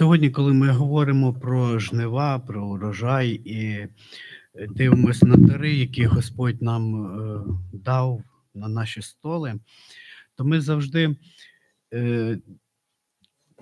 Сьогодні, коли ми говоримо про жнива, про урожай і е, дивимося на дари, які Господь нам е, дав на наші столи, то ми завжди е,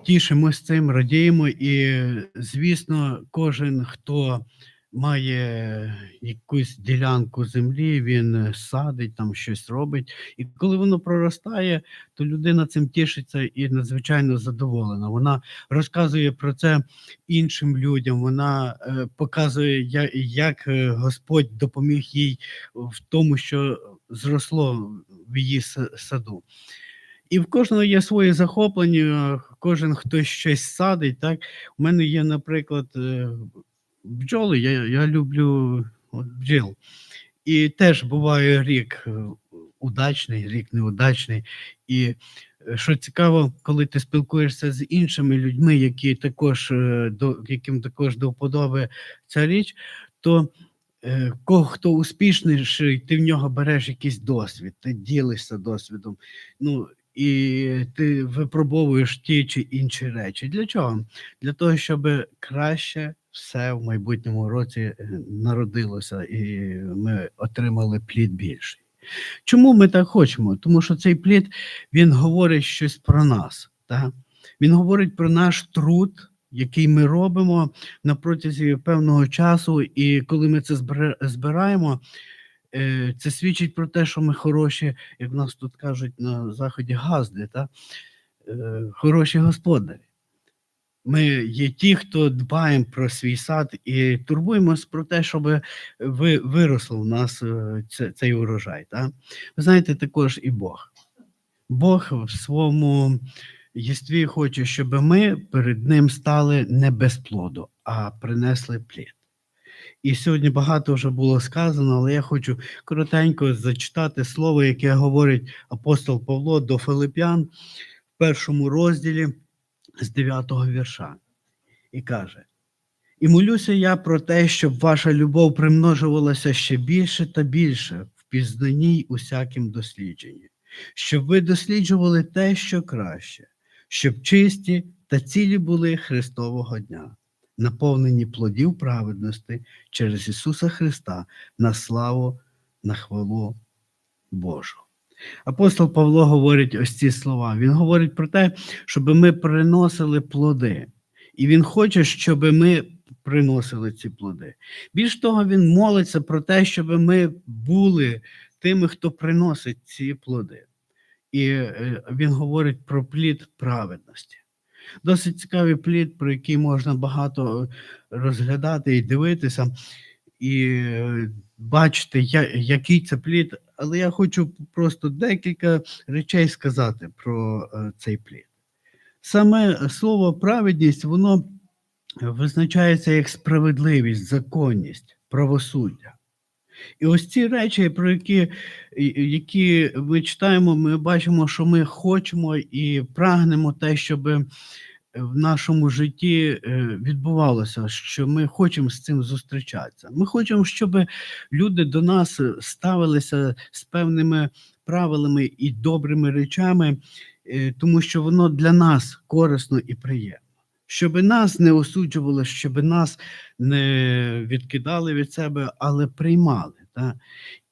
тішимось цим, радіємо, і, звісно, кожен, хто має якусь ділянку землі, він садить там щось робить. І коли воно проростає, то людина цим тішиться і надзвичайно задоволена. Вона розказує про це іншим людям. Вона е, показує, як е, Господь допоміг їй в тому, що зросло в її саду. І в кожного є свої захоплення, кожен хтось щось садить. Так? У мене є, наприклад, е, бджоли, я, я люблю от, бджіл. І теж буває рік е, удачний, рік неудачний. І е, що цікаво, коли ти спілкуєшся з іншими людьми, які також е, до яким також до вподоби ця річ, то кого хто успішніший, ти в нього береш якийсь досвід, ти ділишся досвідом. Ну і ти випробовуєш ті чи інші речі. Для чого? Для того, щоб краще все в майбутньому році е, народилося, і ми отримали плід більший. Чому ми так хочемо? Тому що цей плід він говорить щось про нас. Так? Він говорить про наш труд, який ми робимо на протязі певного часу, і коли ми це збираємо, е, це свідчить про те, що ми хороші, як в нас тут кажуть на заході, газди, та? Е, хороші господарі. Ми є ті, хто дбаємо про свій сад і турбуємось про те, щоб ви, виросло в нас е, цей урожай. Та? Ви знаєте, також і Бог. Бог в своєму єстві хоче, щоб ми перед ним стали не без плоду, а принесли плід. І сьогодні багато вже було сказано, але я хочу коротенько зачитати слово, яке говорить апостол Павло до Филип'ян в першому розділі з 9 вірша. І каже: І молюся я про те, щоб ваша любов примножувалася ще більше та більше в пізнанні й усякім дослідженні, щоб ви досліджували те, що краще, щоб чисті та цілі були Христового дня, наповнені плодів праведності через Ісуса Христа на славу, на хвалу Божу. Апостол Павло говорить ось ці слова. Він говорить про те, щоб ми приносили плоди. І він хоче, щоб ми приносили ці плоди. Більш того, він молиться про те, щоб ми були тими, хто приносить ці плоди. І е, він говорить про плід праведності. Досить цікавий плід, про який можна багато розглядати і дивитися, і е, бачити, я- який це плід. Але я хочу просто декілька речей сказати про е, цей плід. Саме слово праведність, воно визначається як справедливість, законність, правосуддя. І ось ці речі, про які, які ми читаємо, ми бачимо, що ми хочемо і прагнемо те, щоб в нашому житті е, відбувалося, що ми хочемо з цим зустрічатися. Ми хочемо, щоб люди до нас ставилися з певними правилами і добрими речами, е, тому що воно для нас корисно і приємно. Щоб нас не осуджували, щоб нас не відкидали від себе, але приймали. Та?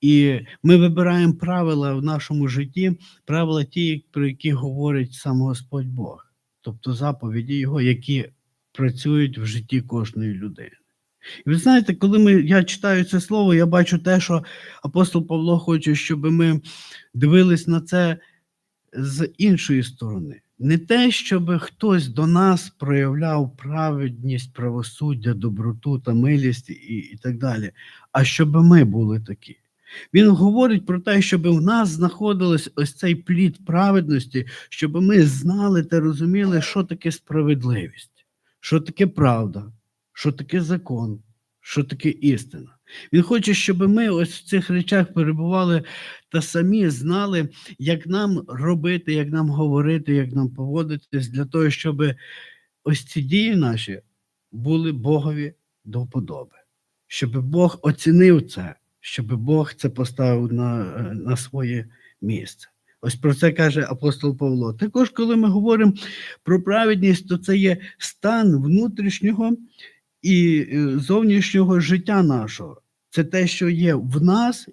І ми вибираємо правила в нашому житті, правила ті, про які говорить сам Господь Бог, тобто заповіді Його, які працюють в житті кожної людини. І ви знаєте, коли ми, я читаю це слово, я бачу те, що апостол Павло хоче, щоб ми дивились на це з іншої сторони. Не те, щоб хтось до нас проявляв праведність, правосуддя, доброту та милість і, і так далі, а щоб ми були такі. Він говорить про те, щоб в нас знаходилось ось цей плід праведності, щоб ми знали та розуміли, що таке справедливість, що таке правда, що таке закон, що таке істина. Він хоче, щоб ми ось в цих речах перебували та самі знали, як нам робити, як нам говорити, як нам поводитись, для того, щоб ось ці дії наші були Богові до вподоби, щоб Бог оцінив це, щоб Бог це поставив на, е, на своє місце. Ось про це каже апостол Павло. Також, коли ми говоримо про праведність, то це є стан внутрішнього і е, зовнішнього життя нашого. Це те, що є в нас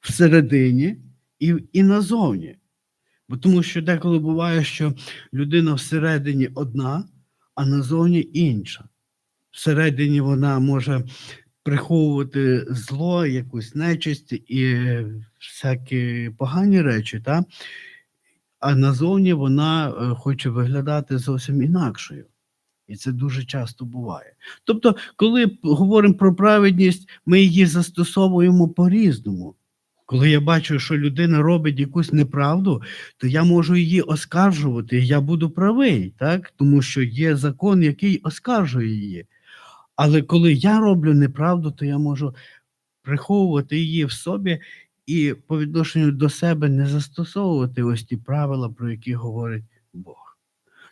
всередині і, і назовні. Бо тому що деколи буває, що людина всередині одна, а назовні інша. Всередині вона може приховувати зло, якусь нечисть і всякі погані речі, та? а назовні вона е, хоче виглядати зовсім інакшою. І це дуже часто буває. Тобто, коли говоримо про праведність, ми її застосовуємо по-різному. Коли я бачу, що людина робить якусь неправду, то я можу її оскаржувати, я буду правий, так? тому що є закон, який оскаржує її. Але коли я роблю неправду, то я можу приховувати її в собі і по відношенню до себе не застосовувати ось ті правила, про які говорить Бог.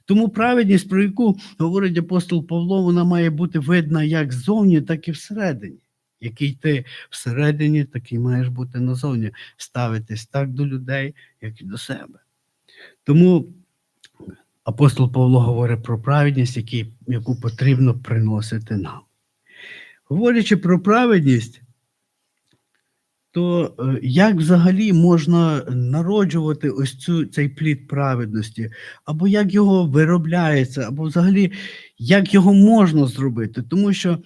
Тому праведність, про яку говорить апостол Павло, вона має бути видна як ззовні, так і всередині. Який ти всередині, такий маєш бути назовні, ставитись так до людей, як і до себе. Тому апостол Павло говорить про праведність, яку потрібно приносити нам. Говорячи про праведність, то е, як взагалі можна народжувати ось цю, цей плід праведності, або як його виробляється, або взагалі як його можна зробити? Тому що,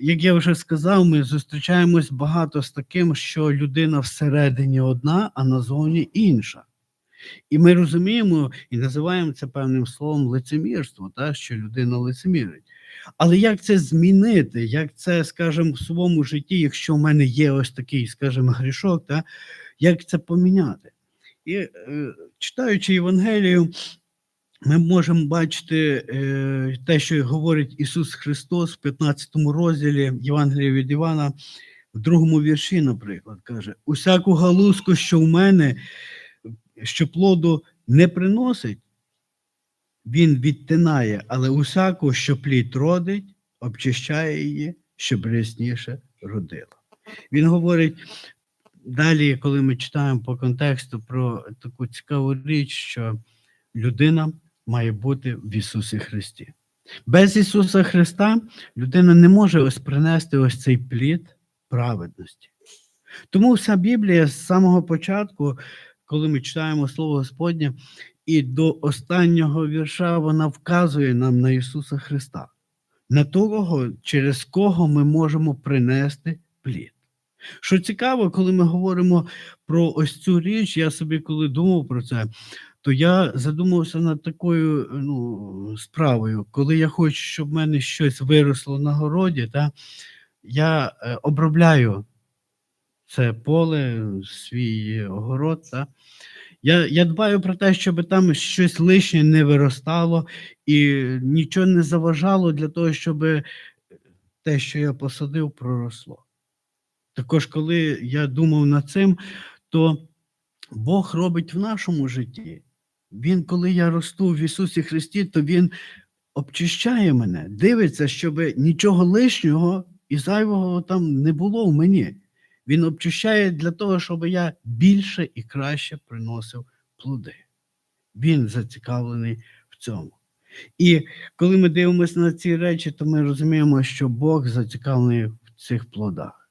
як я вже сказав, ми зустрічаємось багато з таким, що людина всередині одна, а назовні інша. І ми розуміємо і називаємо це певним словом лицемірство, та, що людина лицемірить. Але як це змінити? Як це, скажімо, в своєму житті, якщо в мене є ось такий, скажімо, грішок, та, як це поміняти? І е, читаючи Євангелію, ми можемо бачити е, те, що говорить Ісус Христос в 15 розділі Євангелія від Івана, в другому вірші, наприклад, каже: усяку галузку, що в мене, що плоду не приносить, він відтинає, але усяку, що плід родить, обчищає її, щоб рясніше родила. Він говорить далі, коли ми читаємо по контексту про таку цікаву річ, що людина має бути в Ісусі Христі. Без Ісуса Христа людина не може ось принести ось цей плід праведності. Тому вся Біблія з самого початку, коли ми читаємо Слово Господнє, і до останнього вірша вона вказує нам на Ісуса Христа, на того, через кого ми можемо принести плід. Що цікаво, коли ми говоримо про ось цю річ, я собі коли думав про це, то я задумався над такою ну, справою, коли я хочу, щоб в мене щось виросло на городі, та, я е, обробляю це поле, свій огород. Та, я, я дбаю про те, щоб там щось лишнє не виростало і нічого не заважало для того, щоб те, що я посадив, проросло. Також, коли я думав над цим, то Бог робить в нашому житті. Він, коли я росту в Ісусі Христі, то Він обчищає мене, дивиться, щоб нічого лишнього і зайвого там не було в мені. Він обчищає для того, щоб я більше і краще приносив плоди. Він зацікавлений в цьому. І коли ми дивимося на ці речі, то ми розуміємо, що Бог зацікавлений в цих плодах.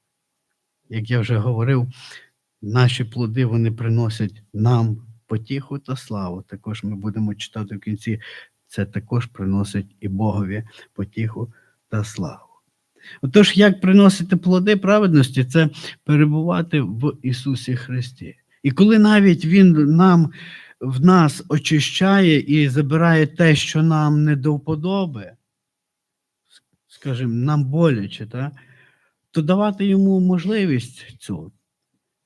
Як я вже говорив, наші плоди вони приносять нам потіху та славу. Також ми будемо читати в кінці, це також приносить і Богові потіху та славу. Отож, як приносити плоди праведності, це перебувати в Ісусі Христі. І коли навіть Він нам в нас очищає і забирає те, що нам не до вподоби, скажімо, нам боляче, та, то давати йому можливість цю.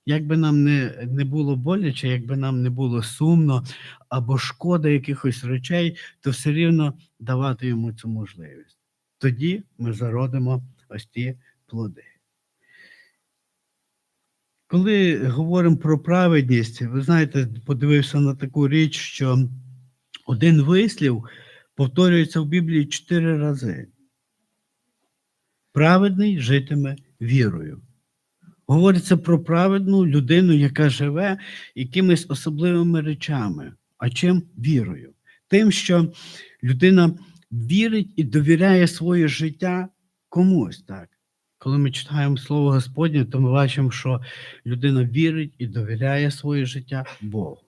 Як би нам не, не було боляче, якби нам не було сумно або шкода якихось речей, то все рівно давати йому цю можливість. Тоді ми зародимо ось ті плоди. Коли говоримо про праведність, ви знаєте, подивився на таку річ, що один вислів повторюється в Біблії чотири рази. Праведний житиме вірою. говориться про праведну людину, яка живе якимись особливими речами. А чим вірою? Тим, що людина вірить і довіряє своє життя комусь. так. Коли ми читаємо Слово Господнє, то ми бачимо, що людина вірить і довіряє своє життя Богу.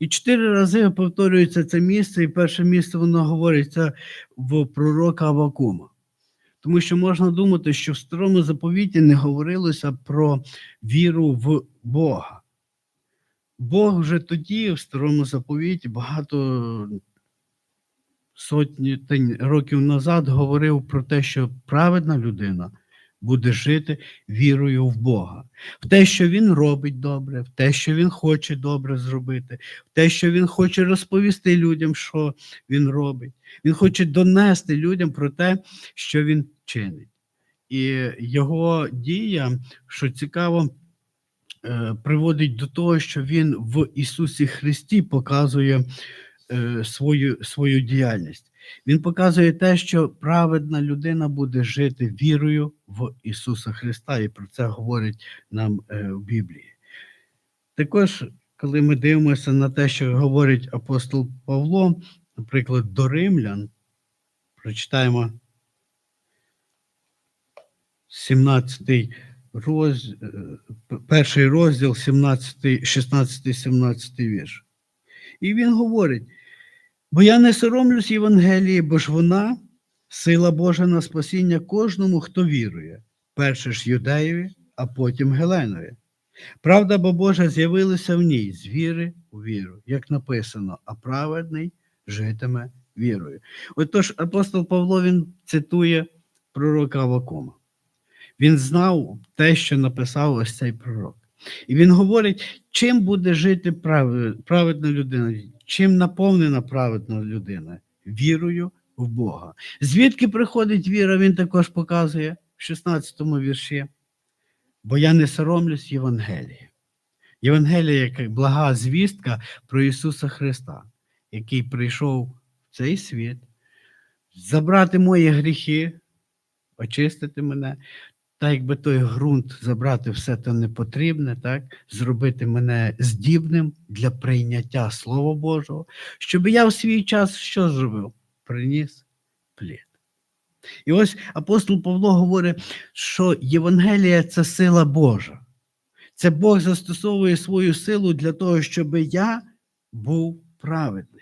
І чотири рази повторюється це місце, і перше місце воно говориться в пророка Авакума. Тому що можна думати, що в старому заповіті не говорилося про віру в Бога. Бог вже тоді, в старому заповіті, багато сотні років назад говорив про те, що праведна людина буде жити вірою в Бога, в те, що Він робить добре, в те, що Він хоче добре зробити, в те, що Він хоче розповісти людям, що Він робить. Він хоче донести людям про те, що Він чинить. І його дія, що цікаво, е, приводить до того, що Він в Ісусі Христі показує свою, свою діяльність. Він показує те, що праведна людина буде жити вірою в Ісуса Христа, і про це говорить нам е, в Біблії. Також, коли ми дивимося на те, що говорить апостол Павло, наприклад, до римлян, прочитаємо 17 роз... е, перший розділ, 17, 16, 17 вірш. І він говорить: бо я не соромлюсь Євангелії, бо ж вона сила Божа на спасіння кожному, хто вірує, перше ж юдеєві, а потім Геленові. Правда бо Божа з'явилася в ній з віри у віру, як написано, а праведний житиме вірою. Отож, апостол Павло він цитує пророка Авакума. Він знав те, що написав ось цей пророк. І він говорить, чим буде жити прав- праведна людина, чим наповнена праведна людина? Вірою в Бога. Звідки приходить віра, він також показує в 16 вірші. Бо я не соромлюсь Євангелії. Євангелія як блага звістка про Ісуса Христа, який прийшов в цей світ, забрати мої гріхи, очистити мене, та якби той ґрунт забрати все те непотрібне, так, зробити мене здібним для прийняття Слова Божого, щоб я в свій час що зробив? Приніс плід. І ось апостол Павло говорить, що Євангелія це сила Божа. Це Бог застосовує свою силу для того, щоб я був праведний.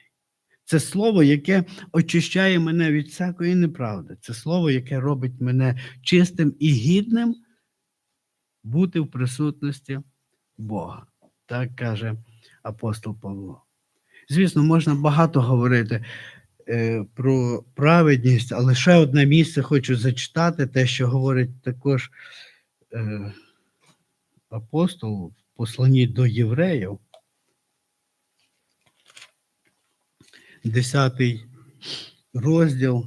Це слово, яке очищає мене від всякої неправди. Це слово, яке робить мене чистим і гідним бути в присутності Бога. Так каже апостол Павло. Звісно, можна багато говорити е, про праведність, але ще одне місце хочу зачитати, те, що говорить також е, апостол в посланні до євреїв. 10 розділ,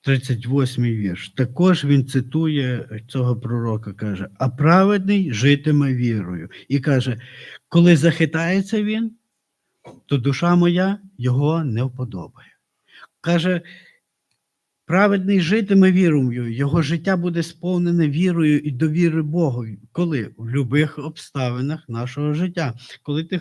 38 вірш. Також він цитує цього пророка, каже, а праведний житиме вірою. І каже, коли захитається він, то душа моя його не вподобає. Каже, праведний житиме вірою, його життя буде сповнене вірою і довіри Богу. Коли? В будь-яких обставинах нашого життя. Коли ти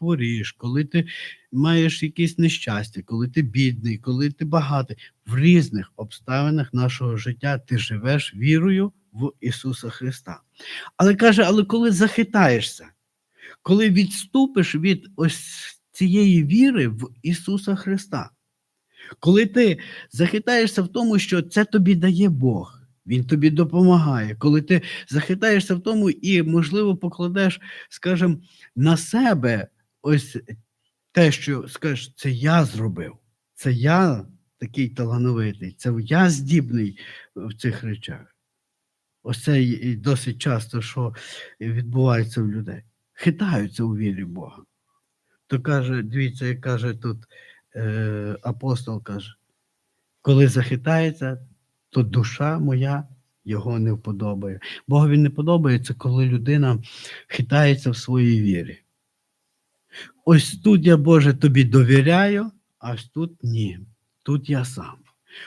хворієш, коли ти маєш якесь нещастя, коли ти бідний, коли ти багатий, в різних обставинах нашого життя ти живеш вірою в Ісуса Христа. Але каже, але коли захитаєшся, коли відступиш від ось цієї віри в Ісуса Христа, коли ти захитаєшся в тому, що це тобі дає Бог. Він тобі допомагає, коли ти захитаєшся в тому і, можливо, покладеш, скажімо, на себе ось те, що скажеш, це я зробив, це я такий талановитий, це я здібний в цих речах. Ось це досить часто, що відбувається в людей. Хитаються у вірі Бога. То каже, дивіться, як каже тут е, апостол каже, коли захитається, то душа моя його не вподобає. Богові не подобається, коли людина хитається в своїй вірі. Ось тут я, Боже, тобі довіряю, аж тут ні. Тут я сам.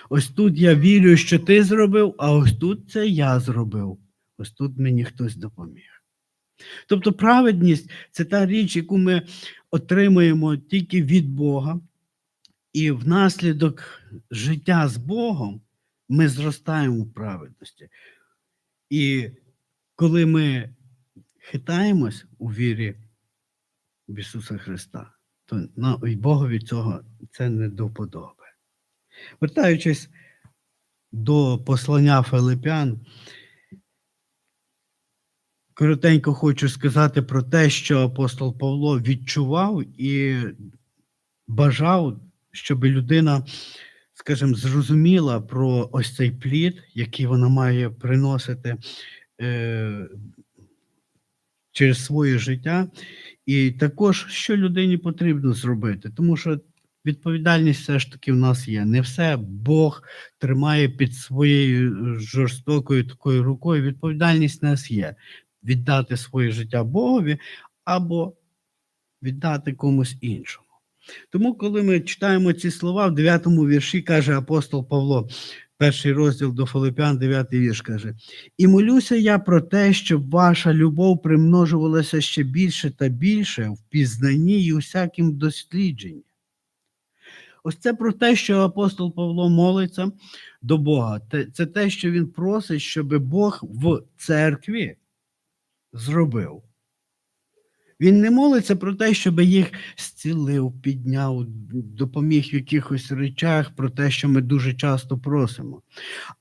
Ось тут я вірю, що ти зробив, а ось тут це я зробив. ось тут мені хтось допоміг. Тобто праведність це та річ, яку ми отримуємо тільки від Бога, і внаслідок життя з Богом ми зростаємо в праведності. І коли ми хитаємось у вірі в Ісуса Христа, то на, і Богові цього це не до вподоби. Вертаючись до послання Филипян, коротенько хочу сказати про те, що апостол Павло відчував і бажав, щоб людина, скажімо, зрозуміла про ось цей плід, який вона має приносити е, через своє життя, і також, що людині потрібно зробити, тому що відповідальність все ж таки в нас є. Не все Бог тримає під своєю жорстокою такою рукою. Відповідальність в нас є віддати своє життя Богові або віддати комусь іншому. Тому, коли ми читаємо ці слова, в 9 вірші каже апостол Павло, перший розділ до Филипян, 9 вірш каже: І молюся я про те, щоб ваша любов примножувалася ще більше та більше в пізнанні і усяким дослідженні. Ось це про те, що апостол Павло молиться до Бога. Це те, що він просить, щоб Бог в церкві зробив. Він не молиться про те, щоб їх зцілив, підняв, допоміг в якихось речах, про те, що ми дуже часто просимо.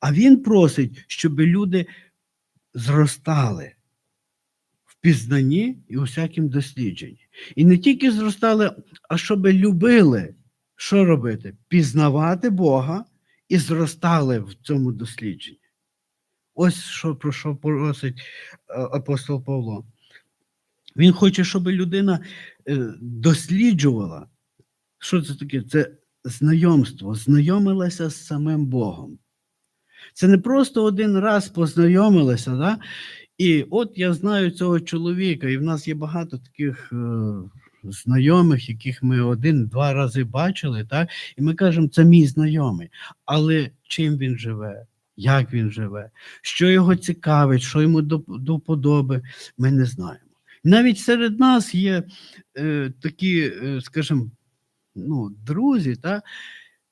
А він просить, щоб люди зростали в пізнанні і у всякім дослідженні. І не тільки зростали, а щоб любили, що робити? Пізнавати Бога і зростали в цьому дослідженні. Ось що, про що просить е, апостол Павло. Він хоче, щоб людина е, досліджувала, що це таке? Це знайомство, знайомилася з самим Богом. Це не просто один раз познайомилася, да? і от я знаю цього чоловіка, і в нас є багато таких е, знайомих, яких ми один-два рази бачили, так? і ми кажемо, це мій знайомий. Але чим він живе, як він живе, що його цікавить, що йому до, до вподоби, ми не знаємо. Навіть серед нас є е, такі, е, скажімо, ну, друзі, та,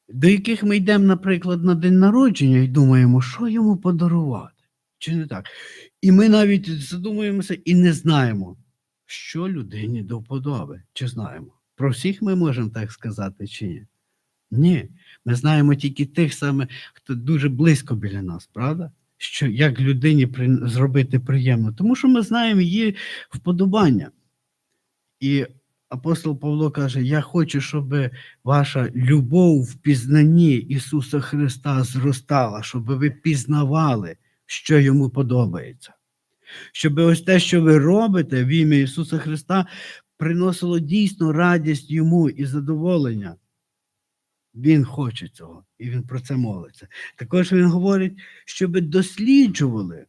до яких ми йдемо, наприклад, на день народження і думаємо, що йому подарувати, чи не так. І ми навіть задумуємося і не знаємо, що людині до вподоби, чи знаємо. Про всіх ми можемо так сказати, чи ні? Ні. Ми знаємо тільки тих саме, хто дуже близько біля нас, правда? Що як людині при- зробити приємно, тому що ми знаємо її вподобання. І апостол Павло каже: Я хочу, щоб ваша любов в пізнанні Ісуса Христа зростала, щоб ви пізнавали, що йому подобається. Щоб ось те, що ви робите в ім'я Ісуса Христа, приносило дійсно радість йому і задоволення. Він хоче цього, і він про це молиться. Також він говорить, щоб досліджували.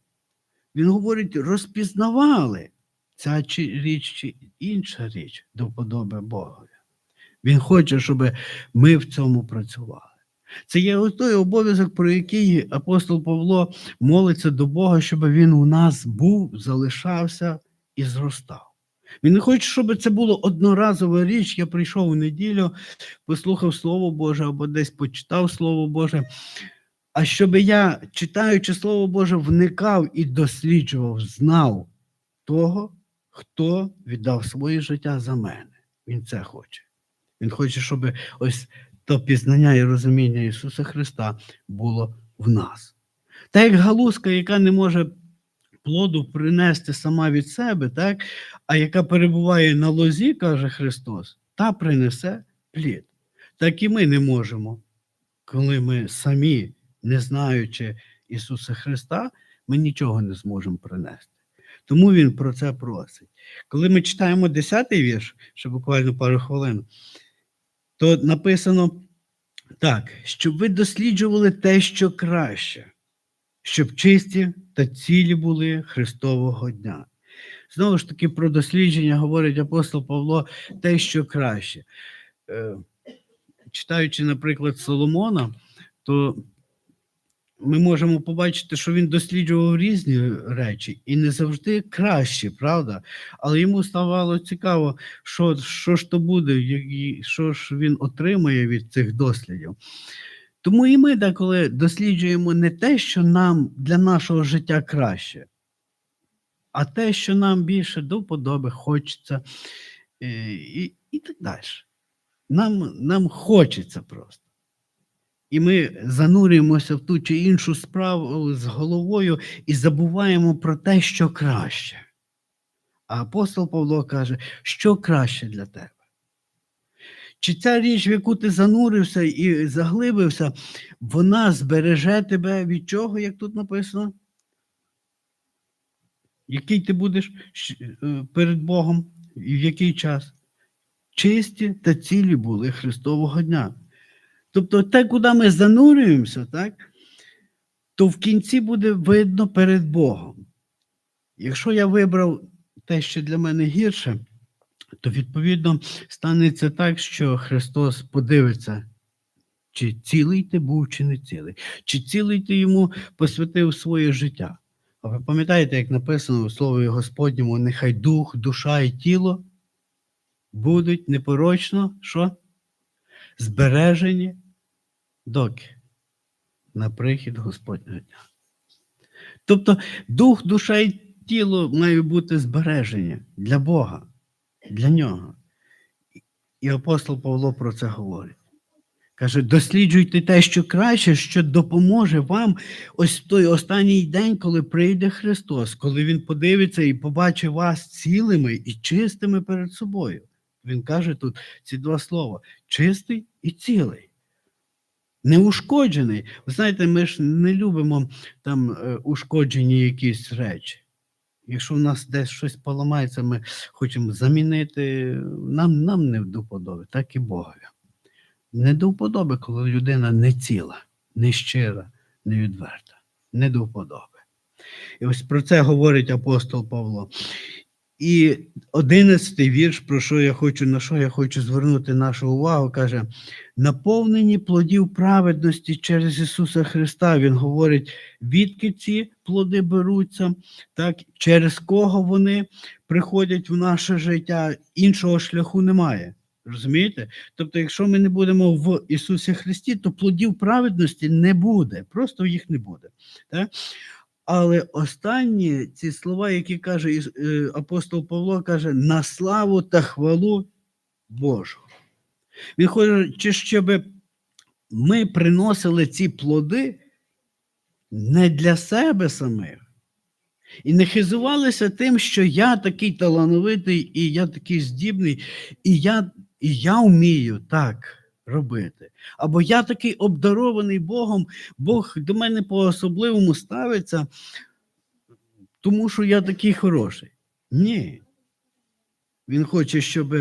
Він говорить, розпізнавали ця чи річ чи інша річ до вподоби Богові. Він хоче, щоб ми в цьому працювали. Це є той обов'язок, про який апостол Павло молиться до Бога, щоб він у нас був, залишався і зростав. Він не хоче, щоб це було одноразова річ. Я прийшов у неділю, послухав Слово Боже або десь почитав Слово Боже. А щоб я, читаючи Слово Боже, вникав і досліджував, знав того, хто віддав своє життя за мене. Він це хоче. Він хоче, щоб ось то пізнання і розуміння Ісуса Христа було в нас. Та як галузка, яка не може плоду принести сама від себе, так, а яка перебуває на лозі, каже Христос, та принесе плід. Так і ми не можемо, коли ми самі, не знаючи Ісуса Христа, ми нічого не зможемо принести. Тому Він про це просить. Коли ми читаємо 10-й вірш, ще буквально пару хвилин, то написано так, щоб ви досліджували те, що краще, щоб чисті та цілі були Христового дня. Знову ж таки, про дослідження говорить апостол Павло те, що краще. Е, Читаючи, наприклад, Соломона, то ми можемо побачити, що він досліджував різні речі і не завжди краще, правда? Але йому ставало цікаво, що, що ж то буде, що ж він отримує від цих дослідів. Тому і ми деколи досліджуємо не те, що нам для нашого життя краще, а те, що нам більше до вподоби хочеться, е, і, і так далі. Нам, нам хочеться просто. І ми занурюємося в ту чи іншу справу з головою і забуваємо про те, що краще. А апостол Павло каже, що краще для тебе. Чи ця річ, в яку ти занурився і заглибився, вона збереже тебе від чого, як тут написано? Який ти будеш е, перед Богом і в який час? Чисті та цілі були Христового дня. Тобто, те, куди ми занурюємося, так, то в кінці буде видно перед Богом. Якщо я вибрав те, що для мене гірше, то відповідно станеться так, що Христос подивиться, чи цілий ти був, чи не цілий, чи цілий ти йому посвятив своє життя. А ви пам'ятаєте, як написано у Слові Господньому, нехай дух, душа і тіло будуть непорочно, що? Збережені доки на прихід Господнього дня. Тобто дух, душа і тіло мають бути збережені для Бога, для нього. І апостол Павло про це говорить. Каже, досліджуйте те, що краще, що допоможе вам ось в той останній день, коли прийде Христос, коли Він подивиться і побачить вас цілими і чистими перед собою. Він каже тут ці два слова: чистий і цілий. Неушкоджений. Ви знаєте, ми ж не любимо там е, ушкоджені якісь речі. Якщо в нас десь щось поламається, ми хочемо замінити, нам, нам не до вподоби, так і Богові. Не до вподоби, коли людина не ціла, не щира, не відверта, не до вподоби. І ось про це говорить апостол Павло. І одинадцятий вірш, про що я хочу, на що я хочу звернути нашу увагу, каже: наповнені плодів праведності через Ісуса Христа. Він говорить, відки ці плоди беруться, так, через кого вони приходять в наше життя, іншого шляху немає. Розумієте? Тобто, якщо ми не будемо в Ісусі Христі, то плодів праведності не буде, просто їх не буде. Так? Але останні ці слова, які каже е, апостол Павло, каже на славу та хвалу Божу. Він хоче, щоб ми приносили ці плоди не для себе самих. І не хизувалися тим, що я такий талановитий, і я такий здібний, і я, і я вмію так робити. Або я такий обдарований Богом, Бог до мене по-особливому ставиться, тому що я такий хороший. Ні. Він хоче, щоб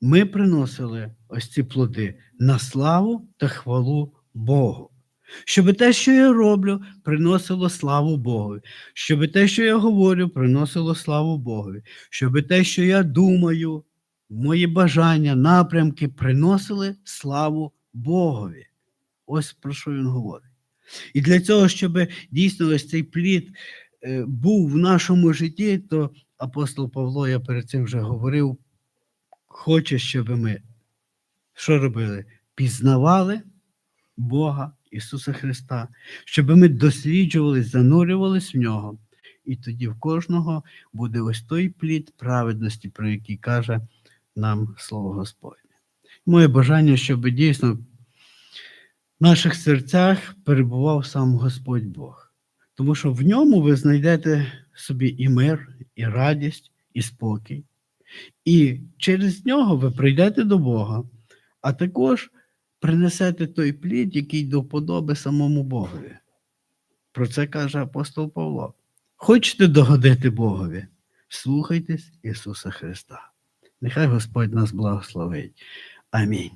ми приносили ось ці плоди на славу та хвалу Богу. Щоб те, що я роблю, приносило славу Богові. Щоб те, що я говорю, приносило славу Богові. Щоб те, що я думаю, мої бажання, напрямки приносили славу Богові. Ось про що він говорить. І для цього, щоб дійсно ось цей плід е, був в нашому житті, то апостол Павло, я перед цим вже говорив, хоче, щоб ми що робили? Пізнавали Бога Ісуса Христа, щоб ми досліджували, занурювались в нього. І тоді в кожного буде ось той плід праведності, про який каже нам Слово Господнє. Моє бажання, щоб дійсно в наших серцях перебував сам Господь Бог. Тому що в ньому ви знайдете собі і мир, і радість, і спокій. І через нього ви прийдете до Бога, а також принесете той плід, який до вподоби самому Богові. Про це каже апостол Павло. Хочете догодити Богові? Слухайтесь Ісуса Христа. Нехай Господь нас благословить. Амінь.